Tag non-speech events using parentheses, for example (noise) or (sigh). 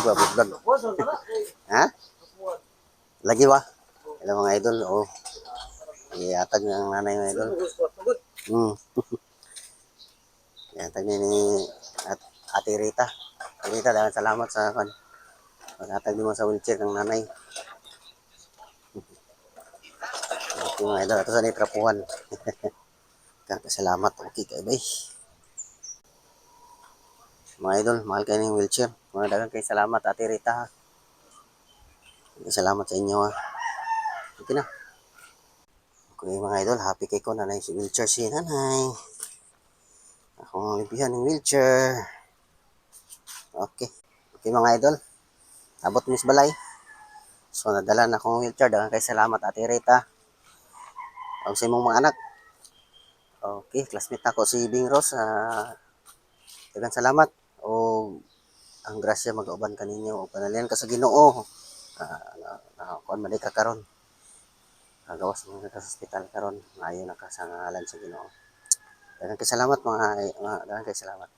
vlog ba, vlog. Ha? Lagi ba? Hello mga idol, oh. Iatag ng nanay mga idol. Hmm. (laughs) Iatag ni ni at Ate Rita. Ate Rita, dahil salamat sa kan. Pag-atag mo sa wheelchair ng nanay. (laughs) Okay mga idol, ito sa nitrapuhan. (laughs) Salamat, okay kay bay. Mga idol, mahal kayo ng wheelchair. Mga dagang kay salamat, Ate Rita. Salamat sa inyo ha. Okay na. Okay mga idol, happy kay ko nanay si wheelchair si nanay. Ako ang lipihan ng wheelchair. Okay. Okay mga idol. Abot mis balay. So nadala na akong wheelchair. Dagan kay salamat Ate Rita. Ang sa imong mga anak. Okay, classmate ako si Bing Rose. Uh, dagan salamat. Ang grasya mag-auban kaninyo o panalian ka sa Ginoo. Uh, na, na, kuan man ka karon. Kagawas mo sa hospital karon. Maayo na ka sa ngalan sa Ginoo. Dagan kay salamat mga, mga dagan kay salamat.